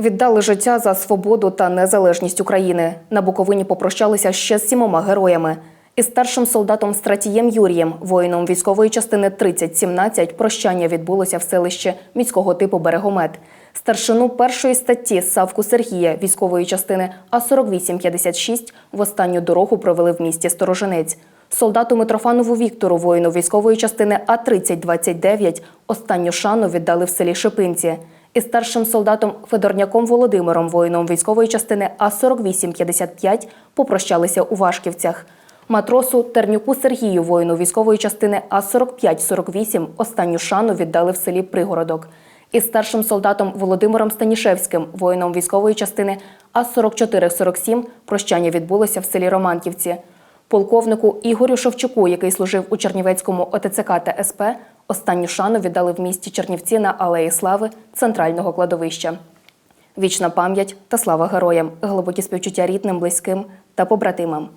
Віддали життя за свободу та незалежність України. На Буковині попрощалися ще з сімома героями. Із старшим солдатом Стратієм Юрієм, воїном військової частини 3017, прощання відбулося в селищі міського типу Берегомет. Старшину першої статті Савку Сергія військової частини А4856 в останню дорогу провели в місті Сторожинець. Солдату Митрофанову Віктору, воїну військової частини А3029, останню шану віддали в селі Шипинці. Із старшим солдатом Федорняком Володимиром, воїном військової частини А4855, попрощалися у Вашківцях. Матросу Тернюку Сергію, воїну військової частини А4548, останню шану віддали в селі Пригородок. Із старшим солдатом Володимиром Станішевським, воїном військової частини А4447, прощання відбулося в селі Романківці. Полковнику Ігорю Шевчуку, який служив у Чернівецькому ОТЦК та СП, останню шану віддали в місті Чернівці на Алеї Слави центрального кладовища. Вічна пам'ять та слава героям, глибокі співчуття рідним, близьким та побратимам.